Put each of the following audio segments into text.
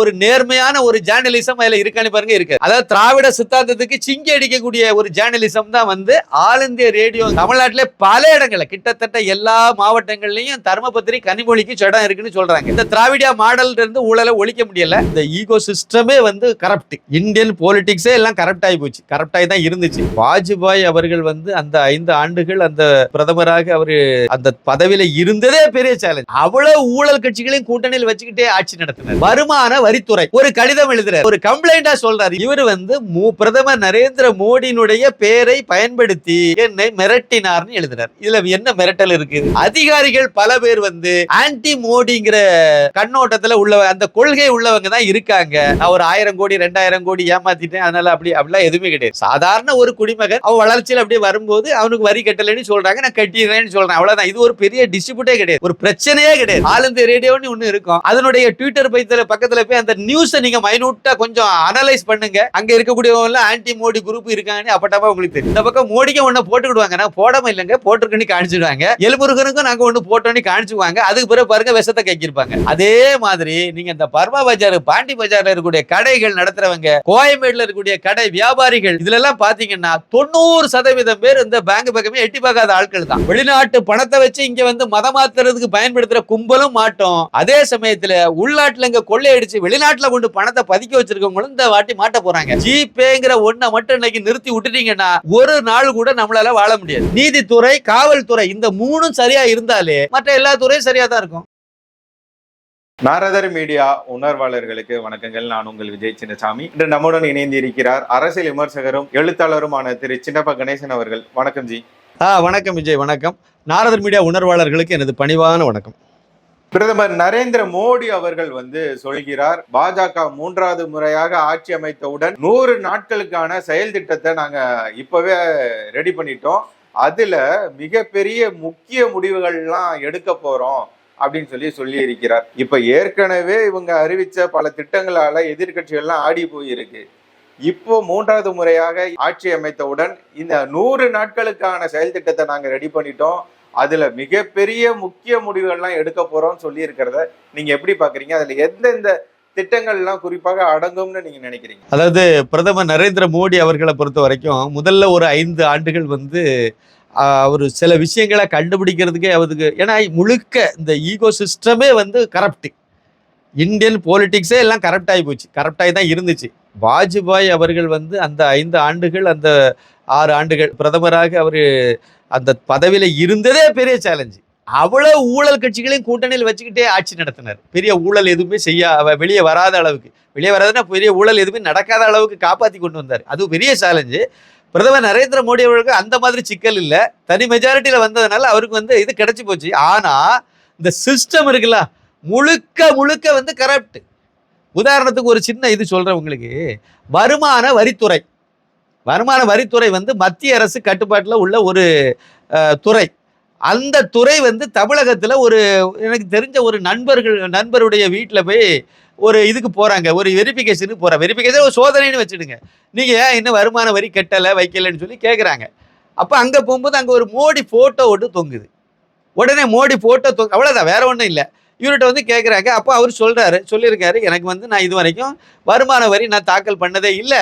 ஒரு நேர்மையான ஒரு ஜேர்னலிசம் அதுல இருக்கான்னு பாருங்க இருக்கு. அதாவது திராவிட சித்தாந்தத்துக்கு சிங்கி அடிக்கக்கூடிய ஒரு ஜேர்னலிசம் தான் வந்து ஆல் இந்திய ரேடியோ தமிழ்நாட்டிலே பல இடங்களில் கிட்டத்தட்ட எல்லா மாவட்டங்கள்லயும் தர்மபத்திரி கனிமொழிக்கு இடம் இருக்குன்னு சொல்றாங்க. இந்த திராவிடியா மாடல் இருந்து ஊழலை ஒழிக்க முடியல. இந்த ஈகோ சிஸ்டமே வந்து கரப்ட் இந்தியன் பொலிட்டிக்ஸே எல்லாம் கரப்ட் ஆகி போச்சு. கரப்ட் ஆகி தான் இருந்துச்சு. வாஜ்பாய் அவர்கள் வந்து அந்த ஐந்து ஆண்டுகள் அந்த பிரதமராக அவர் அந்த பதவியில இருந்ததே பெரிய சேலஞ்ச் அவ்வளவு ஊழல் கட்சிகளையும் கூட்டணியில் வச்சுக்கிட்டே ஆட்சி நடத்தினார். வருமான வரித்துறை. ஒரு கடிதம் எழுதுறாரு. ஒரு கம்ப்ளைண்டா சொல்றாரு. இவர் வந்து மு- பிரதமர் நரேந்திர மோடியினுடைய பெயரை பயன்படுத்தி என்னை மிரட்டினார்னு எழுதினார் இதுல என்ன மிரட்டல் இருக்கு? அதிகாரிகள் பல பேர் வந்து ஆன்டி மோடிங்கிற கண்ணோட்டத்துல உள்ள அந்த கொள்கை உள்ளவங்க தான் இருக்காங்க. நான் ஒரு ஆயிரம் கோடி ரெண்டாயிரம் கோடி ஏமாத்திட்டேன். அதனால அப்படி அப்படிலாம் எதுவுமே கிடையாது. சாதாரண ஒரு குடிமகன் அவன் வளர்ச்சியில் அப்படியே வரும்போது அவனுக்கு வரி கட்டலைன்னு சொல்றாங்க. நான் கட்டிடுறேன்னு சொல்றேன். அவ்வளவுதான். இது ஒரு பெரிய டிஸ்ட்ரிபியூட்டே கிடையாது. ஒரு பிரச்சனையே கிடையாது. ஆளுந்த ரேடியோன்னு ஒண்ணு இருக்கும். அதனுடைய ட்விட்டர் பைத்துல பக்கத்துல போய் அந்த நியூஸை நீங்க மைனூட்டா கொஞ்சம் அனலைஸ் பண்ணுங்க. அங்க இருக்கக்கூடியவங்க ஆன்டி மோடி குரூப் இருக்காங்கன்னு அப்பட்டமா உங்களுக்கு தெரியும். இந்த பக்கம் மோடிக்கு ஒண்ணு போட்டுக்கிடுவாங்க. நான் போடாம இல்லைங்க. போட்டிருக்கேன்னு காணிச்சிடுவாங்க. எலுமுருகனுக்கும் நாங்க ஒண்ணு போட்டோன்னு காணிச்சுவாங்க அதுக்கு பிறகு பாருங்க விஷத்தை கைக்கிருப்பாங்க அதே மாதிரி நீங்க இந்த பர்மா பஜார் பாண்டி பஜார்ல இருக்கக்கூடிய கடைகள் நடத்துறவங்க கோயம்பேடுல இருக்கக்கூடிய கடை வியாபாரிகள் இதுல எல்லாம் பாத்தீங்கன்னா தொண்ணூறு சதவீதம் பேர் இந்த பேங்க் பக்கமே எட்டி பார்க்காத ஆட்கள் தான். வெளிநாட்டு பணத்தை வச்சு இங்க வந்து மதம் மாத்துறதுக்கு பயன்படுத்துற கும்பலும் மாட்டோம். அதே சமயத்துல உள்நாட்டுல இங்க கொள்ளையடிச்சு வெளிநாட்டுல கொண்டு பணத்தை பதுக்கி வச்சிருக்கவங்களும் இந்த வாட்டி மாட்ட போறாங்க. ஜிபேங்கிற ஒண்ணை மட்டும் இன்னைக்கு நிறுத்தி விட்டுட்டீங்கன்னா ஒரு நாள் கூட நம்மளால வாழ முடியாது. நீதித்துறை காவல்துறை இந்த மூணும் சரியா இருந்தாலே மற்ற எல்லா துறையும் சரியா தான் இருக்கும். நாரதர் மீடியா உணர்வாளர்களுக்கு வணக்கங்கள். நான் உங்கள் விஜய் சின்னசாமி. இன்று நம்முடன் இணைந்து இருக்கிறார் அரசியல் விமர்சகரும் எழுத்தாளருமான திரு சின்னப்ப கணேசன் அவர்கள். வணக்கம் ஜி. ஆ வணக்கம் விஜய் வணக்கம். நாரதர் மீடியா உணர்வாளர்களுக்கு எனது பணிவான வணக்கம். பிரதமர் நரேந்திர மோடி அவர்கள் வந்து சொல்கிறார் பாஜக மூன்றாவது முறையாக ஆட்சி அமைத்தவுடன் நூறு நாட்களுக்கான செயல் திட்டத்தை நாங்க இப்பவே ரெடி பண்ணிட்டோம். அதுல மிகப்பெரிய முக்கிய முடிவுகள்லாம் எடுக்க போறோம் அப்படின்னு சொல்லி சொல்லி இருக்கிறார் இப்ப ஏற்கனவே இவங்க அறிவிச்ச பல திட்டங்களால எதிர்க்கட்சிகள்லாம் ஆடி போயிருக்கு. இப்போ மூன்றாவது முறையாக ஆட்சி அமைத்தவுடன் இந்த நூறு நாட்களுக்கான செயல் திட்டத்தை நாங்க ரெடி பண்ணிட்டோம். அதுல மிகப்பெரிய முக்கிய முடிவுகள்லாம் எடுக்க போறோம்னு சொல்லி இருக்கிறத நீங்க எப்படி பாக்குறீங்க? அதுல எந்தெந்த திட்டங்கள்லாம் குறிப்பாக அடங்கும்னு நீங்க நினைக்கிறீங்க? அதாவது பிரதமர் நரேந்திர மோடி அவர்களை பொறுத்த வரைக்கும் முதல்ல ஒரு ஐந்து ஆண்டுகள் வந்து அவர் சில விஷயங்களை கண்டுபிடிக்கிறதுக்கே அவருக்கு ஏன்னா முழுக்க இந்த ஈகோ சிஸ்டமே வந்து கரப்ட் இந்தியன் போலிட்டிக்ஸே எல்லாம் கரப்ட் ஆகி போச்சு. கரப்ட் ஆகி தான் இருந்துச்சு. வாஜ்பாய் அவர்கள் வந்து அந்த ஐந்து ஆண்டுகள் அந்த ஆறு ஆண்டுகள் பிரதமராக அவர் அந்த பதவியில் இருந்ததே பெரிய சேலஞ்சு அவ்வளோ ஊழல் கட்சிகளையும் கூட்டணியில் வச்சுக்கிட்டே ஆட்சி நடத்தினார். பெரிய ஊழல் எதுவுமே செய்ய வெளியே வராத அளவுக்கு. வெளியே வராதுன்னா பெரிய ஊழல் எதுவுமே நடக்காத அளவுக்கு காப்பாற்றி கொண்டு வந்தார். அது பெரிய சேலஞ்சு பிரதமர் நரேந்திர மோடி அவர்களுக்கு அந்த மாதிரி சிக்கல் இல்லை. தனி மெஜாரிட்டியில் வந்ததுனால அவருக்கு வந்து இது கிடைச்சி போச்சு. ஆனால் இந்த சிஸ்டம் இருக்குல்ல முழுக்க முழுக்க வந்து கரப்ட் உதாரணத்துக்கு ஒரு சின்ன இது சொல்கிறேன் உங்களுக்கு. வருமான வரித்துறை. வருமான வரித்துறை வந்து மத்திய அரசு கட்டுப்பாட்டில் உள்ள ஒரு துறை. அந்த துறை வந்து தமிழகத்தில் ஒரு எனக்கு தெரிஞ்ச ஒரு நண்பர்கள் நண்பருடைய வீட்டில் போய் ஒரு இதுக்கு போகிறாங்க ஒரு வெரிஃபிகேஷனுக்கு போகிறாங்க வெரிஃபிகேஷன் ஒரு சோதனைன்னு வச்சுடுங்க. நீங்கள் ஏன் இன்னும் வருமான வரி கட்டலை வைக்கலைன்னு சொல்லி கேட்குறாங்க அப்போ அங்கே போகும்போது அங்கே ஒரு மோடி ஃபோட்டோ ஒன்று தொங்குது. உடனே மோடி ஃபோட்டோ தொங்கு அவ்வளோதான் வேற ஒன்றும் இல்லை. இவர்கிட்ட வந்து கேட்குறாங்க அப்போ அவர் சொல்கிறாரு சொல்லியிருக்காரு. எனக்கு வந்து நான் இது வரைக்கும் வருமான வரி நான் தாக்கல் பண்ணதே இல்லை.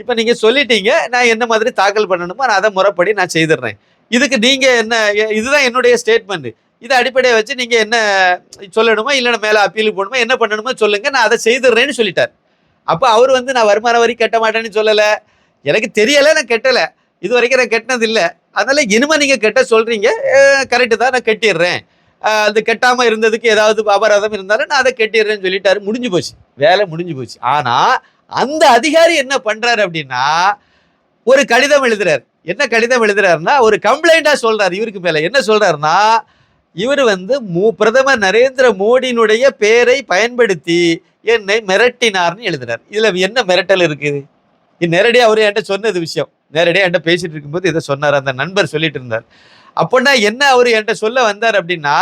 இப்போ நீங்கள் சொல்லிட்டீங்க நான் என்ன மாதிரி தாக்கல் பண்ணணுமோ நான் அதை முறைப்படி நான் செய்திடுறேன். இதுக்கு நீங்கள் என்ன இதுதான் என்னுடைய ஸ்டேட்மெண்ட் இதை அடிப்படையை வச்சு நீங்கள் என்ன சொல்லணுமோ இல்லைன்னா மேலே அப்பீலுக்கு போகணுமோ என்ன பண்ணணுமோ சொல்லுங்கள் நான் அதை செய்திடுறேன்னு சொல்லிட்டார். அப்போ அவர் வந்து நான் வருமான வரி கட்ட மாட்டேன்னு சொல்லலை. எனக்கு தெரியலை நான் கட்டலை. இது வரைக்கும் நான் கெட்டினதில்லை. அதனால் இனிமேல் நீங்கள் கெட்ட சொல்கிறீங்க கரெக்டு தான் நான் கட்டிடுறேன். அது கட்டாமல் இருந்ததுக்கு ஏதாவது அபராதம் இருந்தாலும் நான் அதை கட்டிடுறேன்னு சொல்லிட்டாரு. முடிஞ்சு போச்சு. வேலை முடிஞ்சு போச்சு. ஆனால் அந்த அதிகாரி என்ன பண்றாரு அப்படின்னா ஒரு கடிதம் எழுதுறாரு. என்ன கடிதம் எழுதுறாருன்னா ஒரு கம்ப்ளைண்டா சொல்றாரு. இவருக்கு மேல என்ன சொல்றாருன்னா இவர் வந்து மு பிரதமர் நரேந்திர மோடியினுடைய பெயரை பயன்படுத்தி என்னை மிரட்டினார்னு எழுதினார் இதில் என்ன மிரட்டல் இருக்குது இது நேரடியாக அவர் என்கிட்ட சொன்னது விஷயம். நேரடியாக என்கிட்ட பேசிட்டு இருக்கும்போது இதை சொன்னார். அந்த நண்பர் சொல்லிட்டு இருந்தார். அப்படின்னா என்ன அவர் என்கிட்ட சொல்ல வந்தார் அப்படின்னா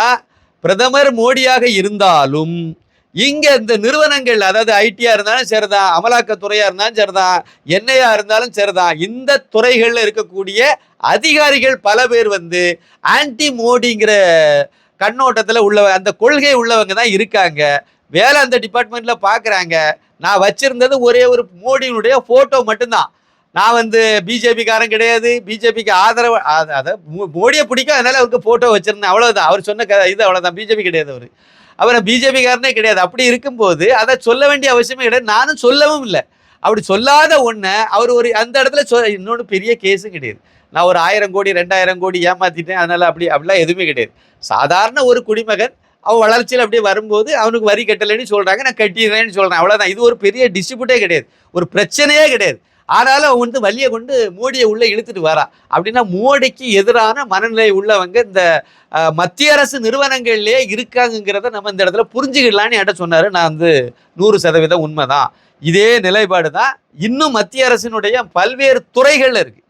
பிரதமர் மோடியாக இருந்தாலும் இங்க இந்த நிறுவனங்கள் அதாவது ஐடியா இருந்தாலும் சரிதான் அமலாக்கத்துறையா இருந்தாலும் சரிதான் என்ஐயா இருந்தாலும் சரிதான் இந்த துறைகளில் இருக்கக்கூடிய அதிகாரிகள் பல பேர் வந்து ஆன்டி மோடிங்கிற கண்ணோட்டத்தில் உள்ள அந்த கொள்கை உள்ளவங்க தான் இருக்காங்க. வேலை அந்த டிபார்ட்மெண்ட்டில் பார்க்குறாங்க நான் வச்சிருந்தது ஒரே ஒரு மோடியினுடைய ஃபோட்டோ மட்டும்தான். நான் வந்து பிஜேபிக்காரன் கிடையாது. பிஜேபிக்கு ஆதரவு அதை மோடியை பிடிக்கும் அதனால் அவருக்கு ஃபோட்டோ வச்சுருந்தேன். அவ்வளோதான் அவர் சொன்ன க இது அவ்வளோதான் பிஜேபி கிடையாது அவர். அவரை பிஜேபிக்காரனே கிடையாது. அப்படி இருக்கும்போது அதை சொல்ல வேண்டிய அவசியமே கிடையாது. நானும் சொல்லவும் இல்லை. அப்படி சொல்லாத ஒன்றை அவர் ஒரு அந்த இடத்துல சொ இன்னொன்று பெரிய கேஸும் கிடையாது. நான் ஒரு ஆயிரம் கோடி ரெண்டாயிரம் கோடி ஏமாத்திட்டேன். அதனால் அப்படி அப்படிலாம் எதுவுமே கிடையாது. சாதாரண ஒரு குடிமகன் அவன் வளர்ச்சியில் அப்படியே வரும்போது அவனுக்கு வரி கட்டலைன்னு சொல்கிறாங்க நான் கட்டிடுறேன்னு சொல்கிறேன் அவ்வளோதான் இது ஒரு பெரிய டிஸ்ட்ரிபியூட்டே கிடையாது. ஒரு பிரச்சனையே கிடையாது. ஆனாலும் அவன் வந்து வலியை கொண்டு மோடியை உள்ளே இழுத்துட்டு வரா. அப்படின்னா மோடிக்கு எதிரான மனநிலை உள்ளவங்க இந்த மத்திய அரசு நிறுவனங்கள்லேயே இருக்காங்கங்கிறத நம்ம இந்த இடத்துல புரிஞ்சுக்கிடலான்னு என்கிட்ட சொன்னார். நான் வந்து நூறு சதவீதம் உண்மைதான். இதே நிலைப்பாடு தான் இன்னும் மத்திய அரசினுடைய பல்வேறு துறைகள் இருக்குது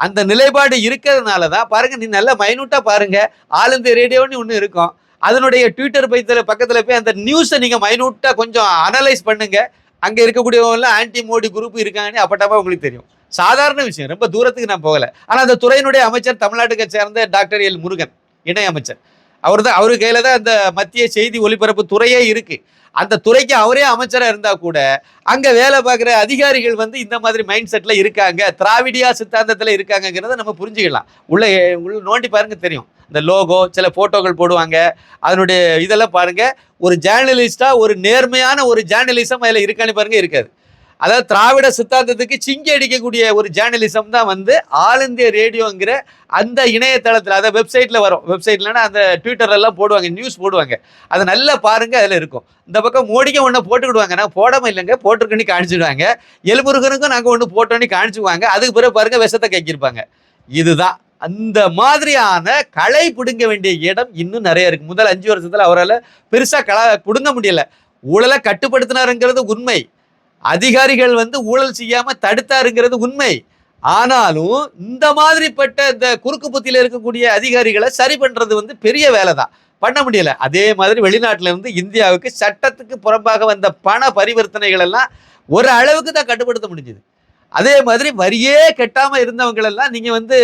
அந்த நிலைப்பாடு இருக்கிறதுனால தான் பாருங்கள் நீ நல்லா மைனூட்டாக பாருங்கள் ஆல் இந்திய ரேடியோன்னு ஒன்று இருக்கும். அதனுடைய ட்விட்டர் பைத்தில் பக்கத்தில் போய் அந்த நியூஸை நீங்கள் மைனூட்டாக கொஞ்சம் அனலைஸ் பண்ணுங்கள் அங்கே இருக்கக்கூடியவங்களாம் ஆன்டி மோடி குரூப் இருக்காங்கன்னு அப்பட்டப்பா உங்களுக்கு தெரியும். சாதாரண விஷயம் ரொம்ப தூரத்துக்கு நான் போகலை. ஆனால் அந்த துறையினுடைய அமைச்சர் தமிழ்நாட்டுக்கு சேர்ந்த டாக்டர் எல் முருகன் இணை அமைச்சர் அவர் தான் அவரு கையில் தான் அந்த மத்திய செய்தி ஒலிபரப்பு துறையே இருக்குது அந்த துறைக்கு அவரே அமைச்சராக இருந்தால் கூட அங்கே வேலை பார்க்குற அதிகாரிகள் வந்து இந்த மாதிரி மைண்ட் செட்டில் இருக்காங்க திராவிடியா சித்தாந்தத்தில் இருக்காங்கங்கிறத நம்ம புரிஞ்சுக்கலாம். உள்ளே உள்ள நோண்டி பாருங்க தெரியும். இந்த லோகோ சில ஃபோட்டோக்கள் போடுவாங்க. அதனுடைய இதெல்லாம் பாருங்கள் ஒரு ஜேர்னலிஸ்டாக ஒரு நேர்மையான ஒரு ஜேர்னலிசம் அதில் இருக்கான்னு பாருங்க இருக்காது. அதாவது திராவிட சித்தாந்தத்துக்கு சிங்கி அடிக்கக்கூடிய ஒரு ஜேர்னலிசம் தான் வந்து ஆல் இந்திய ரேடியோங்கிற அந்த இணையதளத்தில் அதை வெப்சைட்டில் வரும். வெப்சைட்லனா அந்த ட்விட்டர்லாம் போடுவாங்க நியூஸ் போடுவாங்க. அதை நல்லா பாருங்க அதில் இருக்கும். இந்த பக்கம் மோடிக்கு ஒன்று போட்டுக்கிடுவாங்க. நான் போடாம இல்லைங்க போட்டிருக்கேன்னு காணிச்சிடுவாங்க. எலுமுருகனுக்கும் நாங்கள் ஒன்று போட்டோன்னு காணிச்சுக்குவாங்க. அதுக்கு பிறகு பாருங்கள் விஷத்தை கைக்கிருப்பாங்க இதுதான். அந்த மாதிரியான களை பிடுங்க வேண்டிய இடம் இன்னும் நிறைய இருக்கு. முதல் அஞ்சு வருஷத்துல அவரால் பெருசா களை பிடுங்க முடியல. ஊழலை கட்டுப்படுத்தினாருங்கிறது உண்மை. அதிகாரிகள் வந்து ஊழல் செய்யாம தடுத்தாருங்கிறது உண்மை. ஆனாலும் இந்த மாதிரிப்பட்ட இந்த குறுக்கு புத்தியில இருக்கக்கூடிய அதிகாரிகளை சரி பண்றது வந்து பெரிய வேலை தான் பண்ண முடியல. அதே மாதிரி வெளிநாட்டுல இருந்து இந்தியாவுக்கு சட்டத்துக்கு புறம்பாக வந்த பண பரிவர்த்தனைகள் எல்லாம் ஒரு அளவுக்கு தான் கட்டுப்படுத்த முடிஞ்சுது. அதே மாதிரி வரியே கட்டாமல் இருந்தவங்களெல்லாம் நீங்கள் வந்து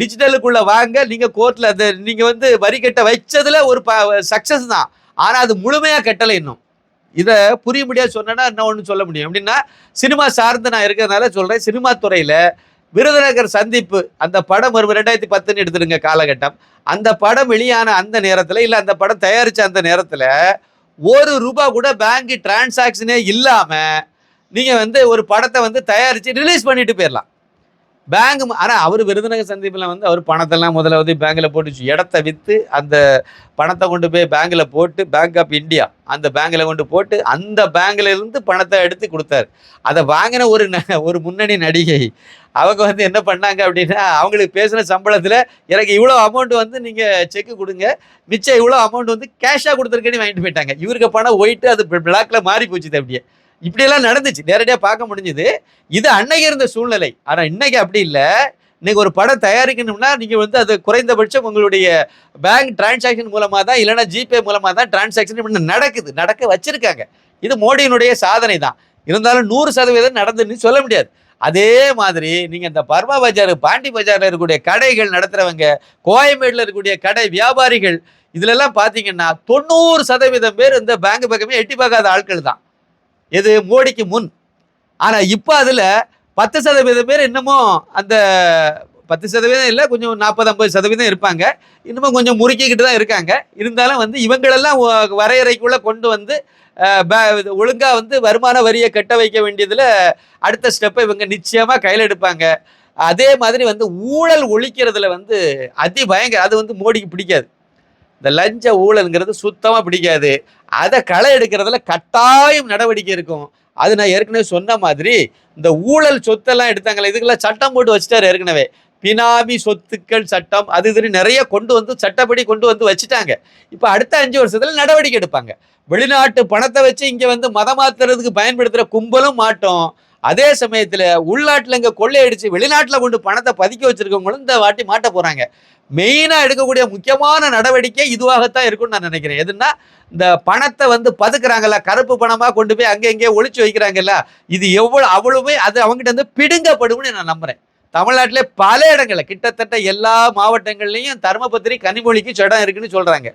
டிஜிட்டலுக்குள்ளே வாங்க நீங்கள் கோர்ட்டில் அந்த நீங்கள் வந்து வரி கட்ட வச்சதில் ஒரு ப சக்ஸஸ் தான். ஆனால் அது முழுமையாக கட்டலை இன்னும். இதை புரிய முடியாது சொன்னேன்னா என்ன ஒன்று சொல்ல முடியும். அப்படின்னா சினிமா சார்ந்து நான் இருக்கிறதுனால சொல்கிறேன் சினிமா துறையில் விருதுநகர் சந்திப்பு அந்த படம் ஒரு ரெண்டாயிரத்தி பத்துன்னு எடுத்துடுங்க காலகட்டம். அந்த படம் வெளியான அந்த நேரத்தில் இல்லை அந்த படம் தயாரித்த அந்த நேரத்தில் ஒரு ரூபா கூட பேங்க் டிரான்சாக்ஷனே இல்லாமல் நீங்கள் வந்து ஒரு படத்தை வந்து தயாரித்து ரிலீஸ் பண்ணிட்டு போயிடலாம் பேங்க் ஆனால் அவர் விருதுநகர் சந்திப்பில் வந்து அவர் பணத்தெல்லாம் முதல்ல வந்து பேங்கில் போட்டு இடத்த விற்று அந்த பணத்தை கொண்டு போய் பேங்கில் போட்டு பேங்க் ஆஃப் இந்தியா அந்த பேங்கில் கொண்டு போட்டு அந்த பேங்க்ல இருந்து பணத்தை எடுத்து கொடுத்தாரு. அதை வாங்கின ஒரு ந- ஒரு முன்னணி நடிகை அவங்க வந்து என்ன பண்ணாங்க அப்படின்னா அவங்களுக்கு பேசின சம்பளத்தில் எனக்கு இவ்வளோ அமௌண்ட் வந்து நீங்கள் செக்கு கொடுங்க. மிச்சம் இவ்வளோ அமௌண்ட் வந்து கேஷாக கொடுத்துருக்கேன்னு வாங்கிட்டு போயிட்டாங்க. இவருக்கு பணம் ஒயிட்டு அது பிளாக்ல மாறி போச்சுது அப்படியே. இப்படியெல்லாம் நடந்துச்சு. நேரடியாக பார்க்க முடிஞ்சுது. இது அன்னைக்கு இருந்த சூழ்நிலை. ஆனால் இன்னைக்கு அப்படி இல்லை. இன்னைக்கு ஒரு படம் தயாரிக்கணும்னா நீங்கள் வந்து அது குறைந்தபட்சம் உங்களுடைய பேங்க் டிரான்சாக்ஷன் மூலமாக தான் இல்லைன்னா ஜிபே மூலமாக தான் டிரான்சாக்ஷன் நடக்குது. நடக்க வச்சுருக்காங்க. இது மோடியினுடைய சாதனை தான். இருந்தாலும் நூறு சதவீதம் நடந்துன்னு சொல்ல முடியாது. அதே மாதிரி நீங்கள் இந்த பர்மா பஜார் பாண்டி பஜாரில் இருக்கக்கூடிய கடைகள் நடத்துகிறவங்க கோயம்பேடில் இருக்கக்கூடிய கடை வியாபாரிகள் இதிலெல்லாம் பார்த்தீங்கன்னா தொண்ணூறு சதவீதம் பேர் இந்த பேங்க் பக்கமே எட்டி பார்க்காத ஆட்கள் தான். எது? மோடிக்கு முன். ஆனால் இப்போ அதில் பத்து சதவீதம் பேர் இன்னமும் அந்த பத்து சதவீதம் இல்லை கொஞ்சம் நாற்பது ஐம்பது சதவீதம் இருப்பாங்க. இன்னமும் கொஞ்சம் முறுக்கிக்கிட்டு தான் இருக்காங்க. இருந்தாலும் வந்து இவங்களெல்லாம் வரையறைக்குள்ளே கொண்டு வந்து ஒழுங்காக ப- இது வந்து வருமான வரியை கட்ட வைக்க வேண்டியதில் அடுத்த ஸ்டெப்பை இவங்க நிச்சயமாக கையில் எடுப்பாங்க. அதே மாதிரி வந்து ஊழல் ஒழிக்கிறதுல வந்து அதி பயங்கர அது வந்து மோடிக்கு பிடிக்காது. இந்த லஞ்ச ஊழல்ங்கிறது சுத்தமாக பிடிக்காது. அதை களை எடுக்கிறதுல கட்டாயம் நடவடிக்கை இருக்கும். அது நான் ஏற்கனவே சொன்ன மாதிரி இந்த ஊழல் சொத்தெல்லாம் எடுத்தாங்களே இதுக்கெல்லாம் சட்டம் போட்டு வச்சுட்டாரு ஏற்கனவே. பினாமி சொத்துக்கள் சட்டம் அது இதுன்னு நிறைய கொண்டு வந்து சட்டப்படி கொண்டு வந்து வச்சுட்டாங்க. இப்போ அடுத்த அஞ்சு வருஷத்தில் நடவடிக்கை எடுப்பாங்க. வெளிநாட்டு பணத்தை வச்சு இங்கே வந்து மதம் பயன்படுத்துகிற கும்பலும் மாட்டோம். அதே சமயத்தில் உள்நாட்டில் இங்கே கொள்ளையடிச்சு வெளிநாட்டில் கொண்டு பணத்தை பதுக்கி வச்சுருக்கவங்களும் இந்த வாட்டி மாட்ட போகிறாங்க மெயினாக எடுக்கக்கூடிய முக்கியமான நடவடிக்கை இதுவாகத்தான் இருக்கும்னு நான் நினைக்கிறேன். எதுனா இந்த பணத்தை வந்து பதுக்குறாங்கல்ல கருப்பு பணமாக கொண்டு போய் அங்கே இங்கே ஒழிச்சு வைக்கிறாங்கல்ல இது எவ்வளோ அவ்வளவுமே அது அவங்ககிட்ட வந்து பிடுங்கப்படும்னு நான் நம்புறேன். தமிழ்நாட்டிலே பல இடங்களில் கிட்டத்தட்ட எல்லா மாவட்டங்கள்லையும் தர்மபத்திரி கனிமொழிக்கு சடம் இருக்குன்னு சொல்கிறாங்க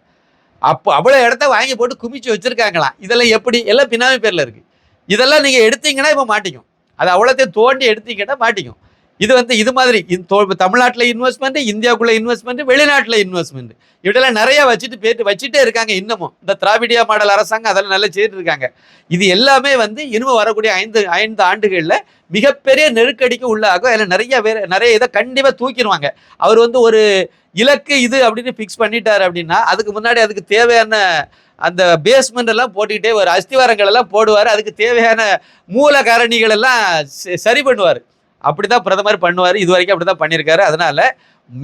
அப்போ அவ்வளோ இடத்த வாங்கி போட்டு குமிச்சு வச்சிருக்காங்களாம். இதெல்லாம் எப்படி? எல்லாம் பினாமி பேரில் இருக்குது இதெல்லாம் நீங்கள் எடுத்தீங்கன்னா இப்போ மாட்டிக்கும். அது அவ்வளோத்தையும் தோண்டி எடுத்தீங்கன்னா மாட்டிக்கும். இது வந்து இது மாதிரி தமிழ்நாட்டில் இன்வெஸ்ட்மெண்ட் இந்தியாவுக்குள்ள இன்வெஸ்ட்மெண்ட் வெளிநாட்டில் இன்வெஸ்ட்மெண்ட் இப்படியெல்லாம் நிறைய வச்சுட்டு போயிட்டு வச்சுட்டே இருக்காங்க இன்னமும். இந்த திராவிடியா மாடல் அரசாங்கம் அதெல்லாம் நல்லா செய்துட்டு இருக்காங்க. இது எல்லாமே வந்து இனிமே வரக்கூடிய ஐந்து ஐந்து ஆண்டுகளில் மிகப்பெரிய நெருக்கடிக்கு உள்ளாகும். அதில் நிறைய வேற நிறைய இதை கண்டிப்பாக தூக்கிடுவாங்க. அவர் வந்து ஒரு இலக்கு இது அப்படின்னு ஃபிக்ஸ் பண்ணிட்டார் அப்படின்னா அதுக்கு முன்னாடி அதுக்கு தேவையான அந்த பேஸ்மெண்ட் எல்லாம் போட்டுக்கிட்டே ஒரு அஸ்திவாரங்கள் எல்லாம் போடுவார். அதுக்கு தேவையான மூல காரணிகள் எல்லாம் சரி பண்ணுவார். அப்படிதான் பிரதமர் பண்ணுவார். இது வரைக்கும் அப்படிதான் பண்ணியிருக்காரு. அதனால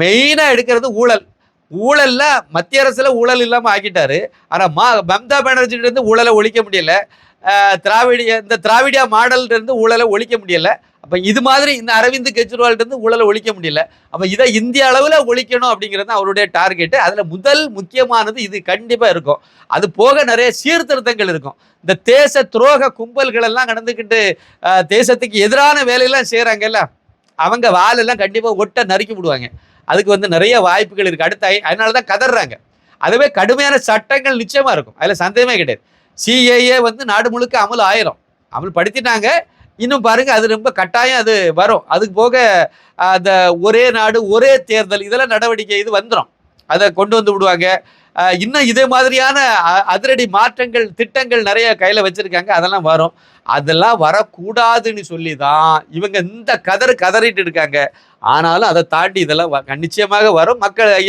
மெயினாக எடுக்கிறது ஊழல். ஊழல்ல மத்திய அரசுல ஊழல் இல்லாமல் ஆக்கிட்டாரு. ஆனால் மா மம்தா பானர்ஜிட்ட இருந்து ஊழலை ஒழிக்க முடியல. திராவிடிய இந்த திராவிடியா மாடல்ல இருந்து ஊழலை ஒழிக்க முடியல. அப்போ இது மாதிரி இந்த அரவிந்த் கெஜ்ரிவால்கிட்ட ஊழலை ஒழிக்க முடியல. அப்போ இதை இந்திய அளவில் ஒழிக்கணும் அப்படிங்கிறது தான் அவருடைய டார்கெட்டு. அதில் முதல் முக்கியமானது இது கண்டிப்பாக இருக்கும். அது போக நிறைய சீர்திருத்தங்கள் இருக்கும். இந்த தேச துரோக கும்பல்கள் எல்லாம் நடந்துக்கிட்டு தேசத்துக்கு எதிரான வேலையெல்லாம் செய்கிறாங்கல்ல அவங்க வாலெல்லாம் கண்டிப்பாக ஒட்ட நறுக்கி விடுவாங்க. அதுக்கு வந்து நிறைய வாய்ப்புகள் இருக்குது அடுத்த அதனால தான் கதறாங்க அதுவே கடுமையான சட்டங்கள் நிச்சயமாக இருக்கும். அதில் சந்தேகமே கிடையாது. சிஏஏ வந்து நாடு முழுக்க அமல் ஆயிரும். அமல் படுத்திட்டாங்க இன்னும் பாருங்க அது ரொம்ப கட்டாயம் அது வரும். அதுக்கு போக அந்த ஒரே நாடு ஒரே தேர்தல் இதெல்லாம் நடவடிக்கை இது வந்துடும் அதை கொண்டு வந்து விடுவாங்க. இன்னும் இதே மாதிரியான அ- அதிரடி மாற்றங்கள் திட்டங்கள் நிறைய கையில் வச்சுருக்காங்க. அதெல்லாம் வரும். அதெல்லாம் வரக்கூடாதுன்னு சொல்லி தான் இவங்க இந்த கதறு கதறிட்டு இருக்காங்க. ஆனாலும் அதை தாண்டி இதெல்லாம் வ- நிச்சயமாக வரும். மக்கள்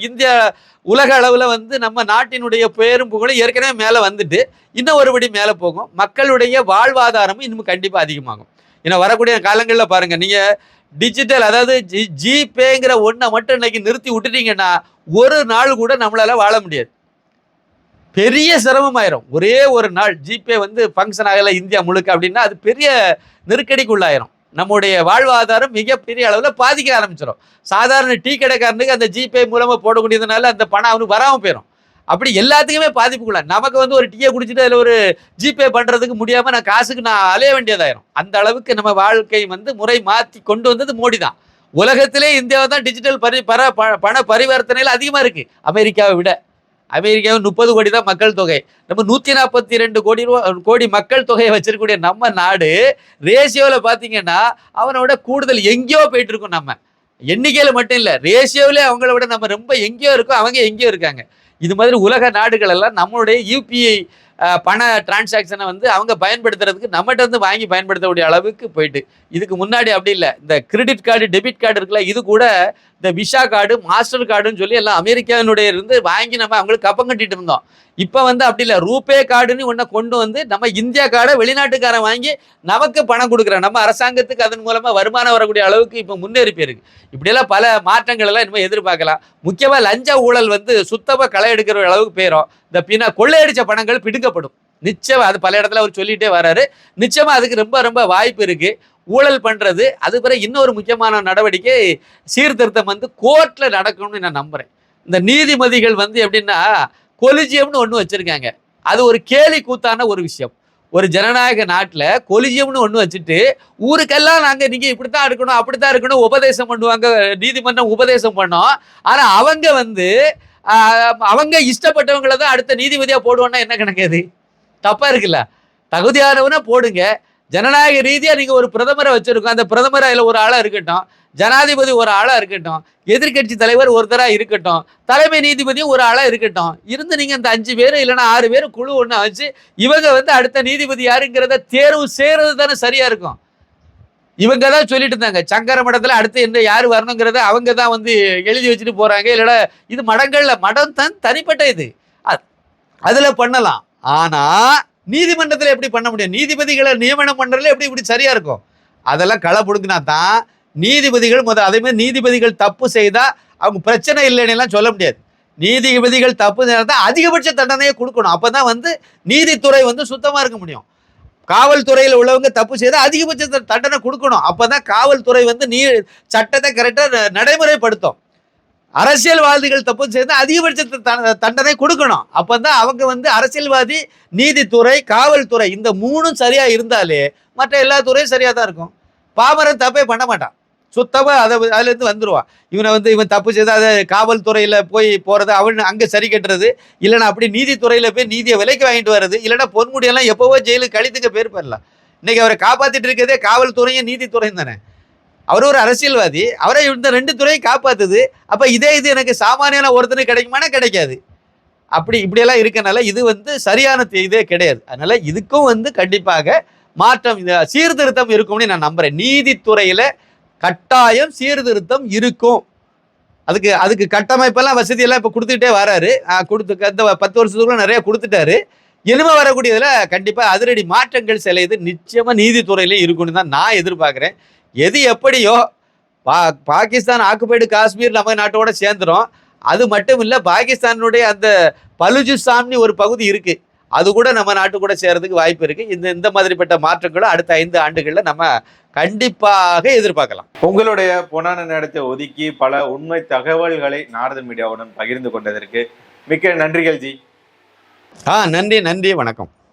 இந்தியா உலக அளவில் வந்து நம்ம நாட்டினுடைய பேரும் புகழும் ஏற்கனவே மேலே வந்துட்டு இன்னும் ஒருபடி மேலே போகும். மக்களுடைய வாழ்வாதாரமும் இன்னும் கண்டிப்பாக அதிகமாகும். ஏன்னா வரக்கூடிய காலங்களில் பாருங்க நீங்கள் டிஜிட்டல் அதாவது ஜி ஜிபேங்கிற ஒன்றை மட்டும் இன்னைக்கு நிறுத்தி விட்டுட்டீங்கன்னா ஒரு நாள் கூட நம்மளால் வாழ முடியாது. பெரிய சிரமமாயிரும். ஒரே ஒரு நாள் ஜிபே வந்து ஃபங்க்ஷன் ஆகலை இந்தியா முழுக்க அப்படின்னா அது பெரிய நெருக்கடிக்குள்ளாயிரும். நம்முடைய வாழ்வாதாரம் மிகப்பெரிய அளவில் பாதிக்க ஆரம்பிச்சிடும் சாதாரண டீ கடைக்காரனுக்கு அந்த ஜிபே மூலமாக போடக்கூடியதுனால அந்த பணம் அவனுக்கு வராமல் போயிடும் அப்படி எல்லாத்துக்குமே பாதிப்புக்குள்ள நமக்கு வந்து ஒரு டீயை குடிச்சிட்டு அதில் ஒரு ஜிபே பண்ணுறதுக்கு முடியாமல் நான் காசுக்கு நான் அலைய வேண்டியதாயிரும். அந்த அளவுக்கு நம்ம வாழ்க்கை வந்து முறை மாற்றி கொண்டு வந்தது மோடி தான் உலகத்திலே இந்தியாவை தான் டிஜிட்டல் பரி பர ப- பண பரிவர்த்தனையில் அதிகமாக இருக்குது அமெரிக்காவை விட. அமெரிக்காவில் முப்பது கோடி தான் மக்கள் தொகை. நம்ம நூற்றி நாற்பத்தி ரெண்டு கோடி ரூபா கோடி மக்கள் தொகையை வச்சிருக்கக்கூடிய நம்ம நாடு ரேஷியோவில் பார்த்தீங்கன்னா அவனை விட கூடுதல் எங்கேயோ போயிட்டு இருக்கோம் நம்ம. எண்ணிக்கையில் மட்டும் இல்லை ரேஷியோவிலே அவங்கள விட நம்ம ரொம்ப எங்கேயோ இருக்கோம் அவங்க எங்கேயோ இருக்காங்க. இது மாதிரி உலக நாடுகள் எல்லாம் நம்மளுடைய யூபிஐ பண டிரான்சாக்ஷனை வந்து அவங்க பயன்படுத்துறதுக்கு நம்மகிட்ட இருந்து வாங்கி பயன்படுத்தக்கூடிய அளவுக்கு போயிட்டு. இதுக்கு முன்னாடி அப்படி இல்லை. இந்த கிரெடிட் கார்டு டெபிட் கார்டு இருக்குல்ல இது கூட இந்த விஷா கார்டு மாஸ்டர் கார்டுன்னு சொல்லி எல்லாம் அமெரிக்காவினுடைய இருந்து வாங்கி நம்ம அவங்களுக்கு கப்பம் கட்டிட்டு இருந்தோம். இப்போ வந்து அப்படி இல்லை. ரூபே கார்டுன்னு ஒன்றை கொண்டு வந்து நம்ம இந்தியா கார்டை வெளிநாட்டுக்காரன் வாங்கி நமக்கு பணம் கொடுக்குறோம் நம்ம அரசாங்கத்துக்கு அதன் மூலமாக வருமானம் வரக்கூடிய அளவுக்கு இப்போ முன்னேறி போயிருக்கு. இப்படியெல்லாம் பல மாற்றங்கள் எல்லாம் இனிமேல் எதிர்பார்க்கலாம். முக்கியமாக லஞ்ச ஊழல் வந்து சுத்தமாக களை எடுக்கிற அளவுக்கு போயிடும் இந்த பின்னா கொள்ளையடித்த பணங்கள் பிடுங்கப்படும். நிச்சயம் அது பல இடத்துல அவர் சொல்லிட்டே வராரு. நிச்சயமா அதுக்கு ரொம்ப ரொம்ப வாய்ப்பு இருக்கு. ஊழல் பண்றது அது பிறகு இன்னொரு முக்கியமான நடவடிக்கை சீர்திருத்தம் வந்து கோர்ட்ல நடக்கணும்னு நான் நம்புறேன். இந்த நீதிமதிகள் வந்து எப்படின்னா கொலிஜியம்னு ஒன்று வச்சிருக்காங்க. அது ஒரு கேலி கூத்தான ஒரு விஷயம். ஒரு ஜனநாயக நாட்டில் கொலிஜியம்னு ஒன்று வச்சுட்டு ஊருக்கெல்லாம் நாங்கள் நீங்கள் இப்படி தான் இருக்கணும் அப்படி தான் இருக்கணும் உபதேசம் பண்ணுவாங்க நீதிமன்றம் உபதேசம் பண்ணோம். ஆனால் அவங்க வந்து அவங்க இஷ்டப்பட்டவங்கள தான் அடுத்த நீதிபதியாக போடுவோன்னா என்ன கணக்கு அது? தப்பாக இருக்குல்ல? தகுதியானவனை போடுங்க. ஜனநாயக ரீதியாக நீங்கள் ஒரு பிரதமரை வச்சுருக்கோம். அந்த பிரதமர் அதில் ஒரு ஆளாக இருக்கட்டும். ஜனாதிபதி ஒரு ஆளாக இருக்கட்டும். எதிர்க்கட்சி தலைவர் ஒருத்தராக இருக்கட்டும். தலைமை நீதிபதியும் ஒரு ஆளாக இருக்கட்டும். இருந்து நீங்கள் இந்த அஞ்சு பேர் இல்லைன்னா ஆறு பேர் குழு ஒன்று வச்சு இவங்க வந்து அடுத்த நீதிபதி யாருங்கிறத தேர்வு செய்கிறது தானே சரியாக இருக்கும். இவங்க தான் சொல்லிட்டு இருந்தாங்க. சங்கர மடத்தில் அடுத்து என்ன யார் வரணுங்கிறத அவங்க தான் வந்து எழுதி வச்சுட்டு போகிறாங்க இல்லைன்னா இது மடங்கள்ல மடம் தான் தனிப்பட்ட இது. அதில் அதுல பண்ணலாம். ஆனா நீதிமன்றத்தில் எப்படி பண்ண முடியும்? நீதிபதிகளை நியமனம் பண்றதுல எப்படி இப்படி சரியா இருக்கும்? அதெல்லாம் களை பிடுங்கினா தான் நீதிபதிகள் முதல் அதே மாதிரி நீதிபதிகள் தப்பு செய்தா அவங்க பிரச்சனை இல்லைன்னு எல்லாம் சொல்ல முடியாது. நீதிபதிகள் தப்பு தான் அதிகபட்ச தண்டனையை கொடுக்கணும். அப்பதான் வந்து நீதித்துறை வந்து சுத்தமா இருக்க முடியும். காவல்துறையில் உள்ளவங்க தப்பு செய்தால் அதிகபட்ச தண்டனை கொடுக்கணும். அப்பதான் காவல்துறை வந்து நீ சட்டத்தை கரெக்டாக நடைமுறைப்படுத்தும். அரசியல்வாதிகள் தப்பு செய்து அதிகபட்ச த- தண்டனை கொடுக்கணும். அப்பதான் அவங்க வந்து அரசியல்வாதி நீதித்துறை காவல்துறை இந்த மூணும் சரியா இருந்தாலே மற்ற எல்லா துறையும் சரியா தான் இருக்கும். பாமரன் தப்பே பண்ண மாட்டான். சுத்தமா அதை அதுல இருந்து வந்துருவான். இவனை வந்து இவன் தப்பு செய்தா அதை காவல்துறையில போய் போறது அவன் அங்க சரி கட்டுறது இல்லைன்னா அப்படி நீதித்துறையில போய் நீதியை விலைக்கு வாங்கிட்டு வர்றது இல்லைன்னா பொன்முடியெல்லாம் எப்பவோ ஜெயிலுக்கு கழித்துக்க பேர் பெறலாம். இன்னைக்கு அவரை காப்பாத்திட்டு இருக்கிறதே காவல்துறையும் நீதித்துறையும் தானே. அவர் ஒரு அரசியல்வாதி. அவரை இந்த ரெண்டு துறையும் காப்பாத்துது. அப்ப இதே இது எனக்கு சாமானியான ஒருத்தனுக்கு கிடைக்குமானா கிடைக்காது. அப்படி இப்படியெல்லாம் இருக்கனால இது வந்து சரியான இதே கிடையாது. அதனால இதுக்கும் வந்து கண்டிப்பாக மாற்றம் இந்த சீர்திருத்தம் இருக்கும்னு நான் நம்புறேன். நீதித்துறையில கட்டாயம் சீர்திருத்தம் இருக்கும். அதுக்கு அதுக்கு கட்டமைப்பெல்லாம் வசதியெல்லாம் இப்போ கொடுத்துக்கிட்டே வராரு. கொடுத்து இந்த பத்து வருஷத்துக்குள்ள நிறைய கொடுத்துட்டாரு. இனிமே வரக்கூடியதில் கண்டிப்பாக அதிரடி மாற்றங்கள் சிலையுது நிச்சயமாக நீதித்துறையிலே இருக்குன்னு தான் நான் எதிர்பார்க்குறேன். எது எப்படியோ பா பாகிஸ்தான் ஆக்குபைடு காஷ்மீர் நம்ம நாட்டோட சேர்ந்துரும். அது மட்டும் இல்ல பாகிஸ்தானுடைய அந்த பலுஜிஸ்தான்னு ஒரு பகுதி இருக்கு. அது கூட நம்ம நாட்டு கூட சேர்றதுக்கு வாய்ப்பு இருக்கு. இந்த இந்த மாதிரிப்பட்ட மாற்றங்களும் அடுத்த ஐந்து ஆண்டுகள்ல நம்ம கண்டிப்பாக எதிர்பார்க்கலாம். உங்களுடைய பொன்னான நேரத்தை ஒதுக்கி பல உண்மை தகவல்களை நாரத மீடியாவுடன் பகிர்ந்து கொண்டதற்கு மிக்க நன்றிகள் ஜி. ஆ நன்றி நன்றி வணக்கம்.